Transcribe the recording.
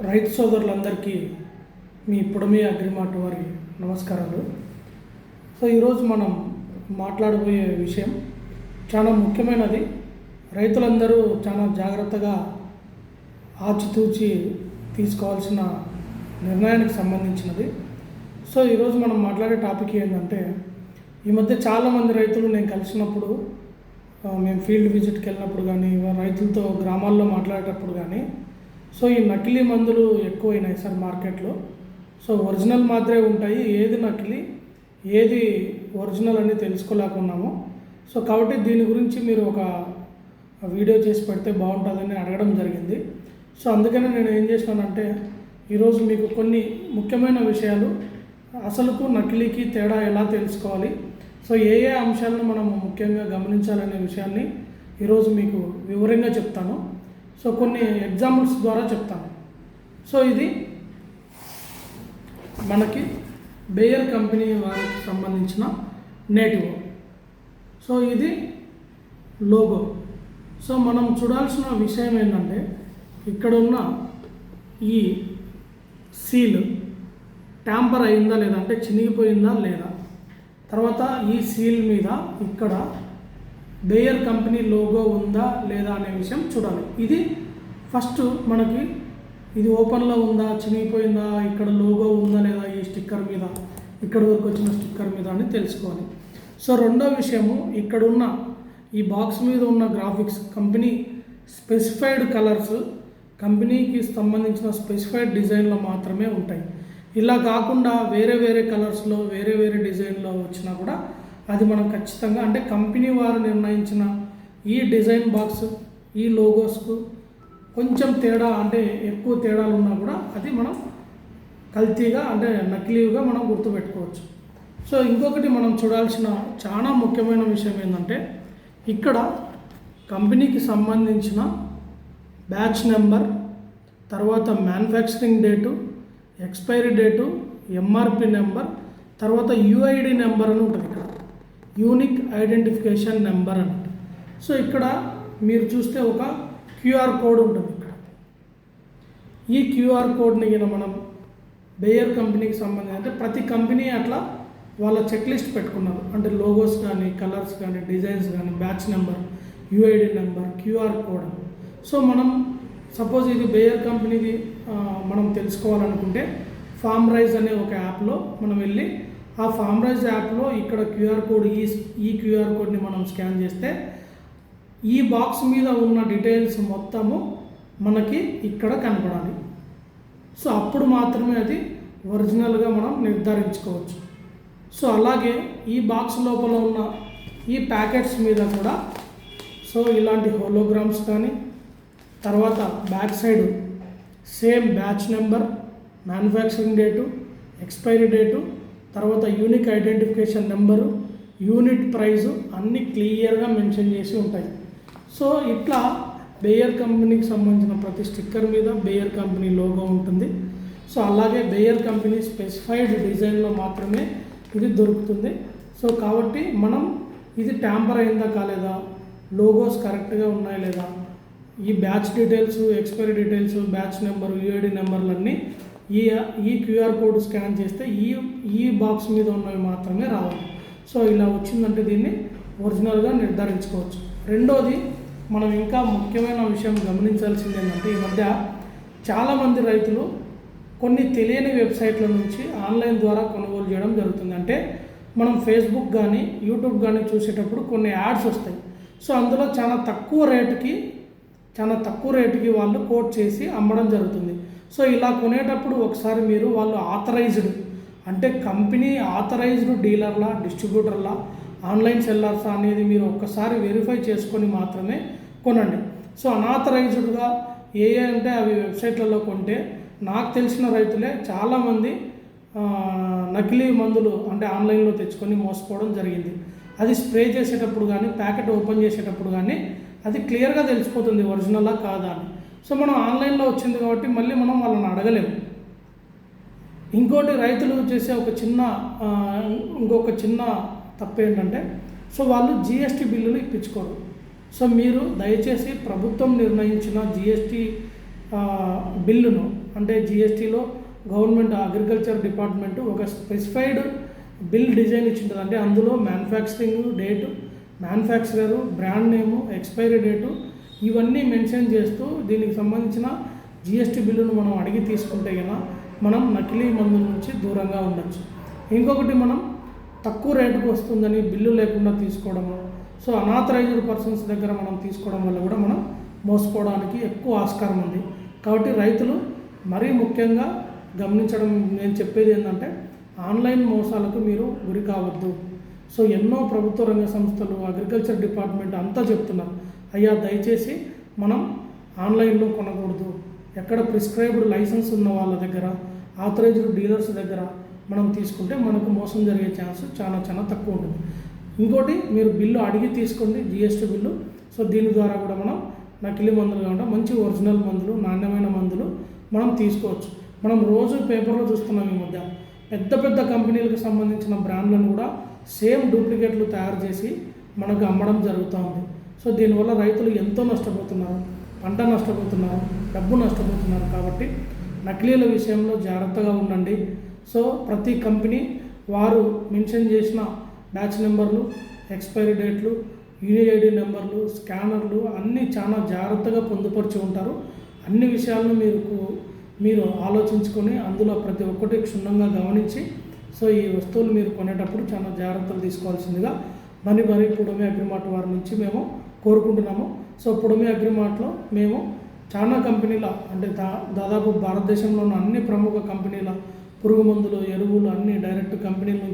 రైతు సోదరులందరికీ మీ పొడమి అగ్రిమార్ట్ వారి నమస్కారాలు. సో ఈరోజు మనం మాట్లాడబోయే విషయం చాలా ముఖ్యమైనది. రైతులందరూ చాలా జాగ్రత్తగా ఆచితూచి తీసుకోవాల్సిన నిర్ణయానికి సంబంధించినది. సో ఈరోజు మనం మాట్లాడే టాపిక్ ఏంటంటే ఈ మధ్య చాలామంది రైతులు నేను కలిసినప్పుడు మేము ఫీల్డ్ విజిట్కి వెళ్ళినప్పుడు కానీ రైతులతో గ్రామాల్లో మాట్లాడేటప్పుడు కానీ సో ఈ నకిలీ మందులు ఎక్కువైనాయి సార్ మార్కెట్లో. సో ఒరిజినల్ మాత్రమే ఉంటాయి. ఏది నకిలీ ఏది ఒరిజినల్ అని తెలుసుకోలేకున్నాము. సో కాబట్టి దీని గురించి మీరు ఒక వీడియో చేసి పెడితే బాగుంటుందని అడగడం జరిగింది. సో అందుకనే నేను ఏం చేసినానంటే ఈరోజు మీకు కొన్ని ముఖ్యమైన విషయాలు అసలుకు నకిలీకి తేడా ఎలా తెలుసుకోవాలి సో ఏ ఏ అంశాలను మనం ముఖ్యంగా గమనించాలనే విషయాన్ని ఈరోజు మీకు వివరంగా చెప్తాను. సో కొన్ని ఎగ్జాంపుల్స్ ద్వారా చెప్తాను. సో ఇది మనకి బేయర్ కంపెనీ వారికి సంబంధించిన నేటివ్. సో ఇది లోగో. సో మనం చూడాల్సిన విషయం ఏంటంటే ఇక్కడ ఉన్న ఈ సీల్ ట్యాంపర్ అయిందా లేదా అంటే చినిగిపోయిందా లేదా తర్వాత ఈ సీల్ మీద ఇక్కడ బేయర్ కంపెనీ లోగో ఉందా లేదా అనే విషయం చూడాలి. ఇది ఫస్ట్ మనకి ఇది ఓపెన్లో ఉందా చినిగిపోయిందా ఇక్కడ లోగో ఉందా లేదా ఈ స్టిక్కర్ మీద ఇక్కడ వరకు వచ్చిన స్టిక్కర్ మీద అని తెలుసుకోవాలి. సో రెండో విషయము ఇక్కడ ఉన్న ఈ బాక్స్ మీద ఉన్న గ్రాఫిక్స్ కంపెనీ స్పెసిఫైడ్ కలర్స్ కంపెనీకి సంబంధించిన స్పెసిఫైడ్ డిజైన్లో మాత్రమే ఉంటాయి. ఇలా కాకుండా వేరే వేరే కలర్స్లో వేరే వేరే డిజైన్లో వచ్చినా కూడా అది మనం ఖచ్చితంగా అంటే కంపెనీ వారు నిర్ణయించిన ఈ డిజైన్ బాక్స్ ఈ లోగోస్కు కొంచెం తేడా అంటే ఎక్కువ తేడాలు ఉన్నా కూడా అది మనం కల్తీగా అంటే నకిలీగా మనం గుర్తుపెట్టుకోవచ్చు. సో ఇంకొకటి మనం చూడాల్సిన చాలా ముఖ్యమైన విషయం ఏంటంటే ఇక్కడ కంపెనీకి సంబంధించిన బ్యాచ్ నెంబర్ తర్వాత manufacturing date expiry date MRP number తర్వాత యుఐడి నెంబర్ అని ఉంటుంది. యూనిక్ ఐడెంటిఫికేషన్ నెంబర్ అంట సో ఇక్కడ మీరు చూస్తే ఒక క్యూఆర్ కోడ్ ఉంటుంది ఇక్కడ. ఈ క్యూఆర్ కోడ్ని గిన మనం బేయర్ కంపెనీకి సంబంధించి అంటే ప్రతి కంపెనీ అట్లా వాళ్ళ చెక్ లిస్ట్ పెట్టుకున్నారు. అంటే లోగోస్ కానీ కలర్స్ కానీ డిజైన్స్ కానీ batch number UID number QR code so మనం సపోజ్ ఇది బేయర్ కంపెనీది మనం తెలుసుకోవాలనుకుంటే ఫామ్ రైజ్ అనే ఒక యాప్లో మనం వెళ్ళి ఆ ఫామ్రైజ్ యాప్లో ఇక్కడ క్యూఆర్ కోడ్ ఈ ఈ క్యూఆర్ కోడ్ని మనం స్కాన్ చేస్తే ఈ బాక్స్ మీద ఉన్న డీటెయిల్స్ మొత్తము మనకి ఇక్కడ కనపడాలి. సో అప్పుడు మాత్రమే అది ఒరిజినల్గా మనం నిర్ధారించుకోవచ్చు. సో అలాగే ఈ బాక్స్ లోపల ఉన్న ఈ ప్యాకెట్స్ మీద కూడా సో ఇలాంటి హోలోగ్రామ్స్ కానీ తర్వాత back side same batch number manufacturing date expiry date తర్వాత unique identification number unit price అన్నీ క్లియర్గా మెన్షన్ చేసి ఉంటాయి. సో ఇట్లా బేయర్ కంపెనీకి సంబంధించిన ప్రతి స్టిక్కర్ మీద బేయర్ కంపెనీ లోగో ఉంటుంది. సో అలాగే బేయర్ కంపెనీ స్పెసిఫైడ్ డిజైన్లో మాత్రమే ఇది దొరుకుతుంది. సో కాబట్టి మనం ఇది ట్యాంపర్ అయిందా కాలేదా? లోగోస్ కరెక్ట్గా ఉన్నాయా లేదా? ఈ batch details expiry details batch number UID నెంబర్లన్నీ ఈ ఈ క్యూఆర్ కోడ్ స్కాన్ చేస్తే ఈ ఈ బాక్స్ మీద ఉన్నవి మాత్రమే రావాలి సో ఇలా వచ్చిందంటే దీన్ని ఒరిజినల్గా నిర్ధారించుకోవచ్చు. రెండోది మనం ఇంకా ముఖ్యమైన విషయం గమనించాల్సింది ఏంటంటే ఈ మధ్య చాలామంది రైతులు కొన్ని తెలియని వెబ్సైట్ల నుంచి ఆన్లైన్ ద్వారా కొనుగోలు చేయడం జరుగుతుంది. అంటే మనం ఫేస్బుక్ కానీ యూట్యూబ్ కానీ చూసేటప్పుడు కొన్ని యాడ్స్ వస్తాయి. సో అందులో చాలా తక్కువ రేటుకి చాలా తక్కువ రేటుకి వాళ్ళు కోట్ చేసి అమ్మడం జరుగుతుంది. సో ఇలా కొనేటప్పుడు ఒకసారి మీరు వాళ్ళు ఆథరైజ్డ్ అంటే కంపెనీ ఆథరైజ్డ్ డీలర్లా డిస్ట్రిబ్యూటర్లా ఆన్లైన్ సెల్లర్స్ అనేది మీరు ఒక్కసారి వెరిఫై చేసుకొని మాత్రమే కొనండి. సో అనాథరైజ్డ్గా ఏ అంటే అవి వెబ్సైట్లలో కొంటే నాకు తెలిసిన రైతులే చాలామంది నకిలీ మందులు అంటే ఆన్లైన్లో తెచ్చుకొని మోసపోవడం జరిగింది. అది స్ప్రే చేసేటప్పుడు కానీ ప్యాకెట్ ఓపెన్ చేసేటప్పుడు కానీ అది క్లియర్గా తెలిసిపోతుంది ఒరిజినలా కాదా అని. సో మనం ఆన్లైన్లో వచ్చింది కాబట్టి మళ్ళీ మనం వాళ్ళని అడగలేము. ఇంకోటి రైతులు చేసే ఒక చిన్న ఇంకొక చిన్న తప్పు ఏంటంటే సో వాళ్ళు జిఎస్టీ బిల్లులు ఇప్పించుకోరు. సో మీరు దయచేసి ప్రభుత్వం నిర్ణయించిన జిఎస్టీ బిల్లును అంటే జిఎస్టీలో గవర్నమెంట్ అగ్రికల్చర్ డిపార్ట్మెంట్ ఒక స్పెసిఫైడ్ బిల్ డిజైన్ ఇచ్చింటుంది అంటే అందులో manufacturing date manufacturer brand name expiry date ఇవన్నీ మెన్షన్ చేస్తూ దీనికి సంబంధించిన జిఎస్టీ బిల్లును మనం అడిగి తీసుకుంటే కనుక మనం నకిలీ మందుల నుంచి దూరంగా ఉండొచ్చు. ఇంకొకటి మనం తక్కువ రేటుకు వస్తుందని బిల్లు లేకుండా తీసుకోవడము సో అనాథరైజ్డ్ పర్సన్స్ దగ్గర మనం తీసుకోవడం వల్ల కూడా మనం మోసపోవడానికి ఎక్కువ ఆస్కారం ఉంది. కాబట్టి రైతులు మరీ ముఖ్యంగా గమనించడం నేను చెప్పేది ఏంటంటే ఆన్లైన్ మోసాలకు మీరు గురి కావద్దు. సో ఎన్నో ప్రభుత్వ రంగ సంస్థలు అగ్రికల్చర్ డిపార్ట్మెంట్ అంతా చెప్తున్నారు. అయ్యా దయచేసి మనం ఆన్లైన్లో కొనకూడదు. ఎక్కడ ప్రిస్క్రైబ్డ్ లైసెన్స్ ఉన్న వాళ్ళ దగ్గర ఆథరైజ్డ్ డీలర్స్ దగ్గర మనం తీసుకుంటే మనకు మోసం జరిగే ఛాన్స్ చాలా చాలా తక్కువ ఉంటుంది. ఇంకోటి మీరు బిల్లు అడిగి తీసుకోండి జిఎస్టీ బిల్లు. సో దీని ద్వారా కూడా మనం నకిలీ మందులు కాకుండా మంచి ఒరిజినల్ మందులు నాణ్యమైన మందులు మనం తీసుకోవచ్చు. మనం రోజు పేపర్లో చూస్తున్నాం ఈ మధ్య. పెద్ద పెద్ద కంపెనీలకు సంబంధించిన బ్రాండ్లను కూడా సేమ్ డూప్లికేట్లు తయారు చేసి మనకు అమ్మడం జరుగుతూ ఉంది. సో దీనివల్ల రైతులు ఎంతో నష్టపోతున్నారు పంట నష్టపోతున్నారు డబ్బు నష్టపోతున్నారు కాబట్టి నకిలీల విషయంలో జాగ్రత్తగా ఉండండి. సో ప్రతి కంపెనీ వారు మెన్షన్ చేసిన బ్యాచ్ నెంబర్లు ఎక్స్పైరీ డేట్లు యూనిఐడి నెంబర్లు స్కానర్లు అన్నీ చాలా జాగ్రత్తగా పొందుపరిచి ఉంటారు. అన్ని విషయాలను మీరు మీరు ఆలోచించుకొని అందులో ప్రతి ఒక్కటి క్షుణ్ణంగా గమనించి సో ఈ వస్తువులు మీరు కొనేటప్పుడు చాలా జాగ్రత్తలు తీసుకోవాల్సిందిగా. మరి మరి పుడమి అగ్రిమార్ట్ వారి నుంచి మేము కోరుకుంటున్నాము. సో పుడమి అగ్రిమార్ట్లో మేము చాలా కంపెనీల అంటే దా దాదాపు భారతదేశంలో ఉన్న అన్ని ప్రముఖ కంపెనీల పురుగు మందులు ఎరువులు అన్ని డైరెక్ట్ కంపెనీల నుంచి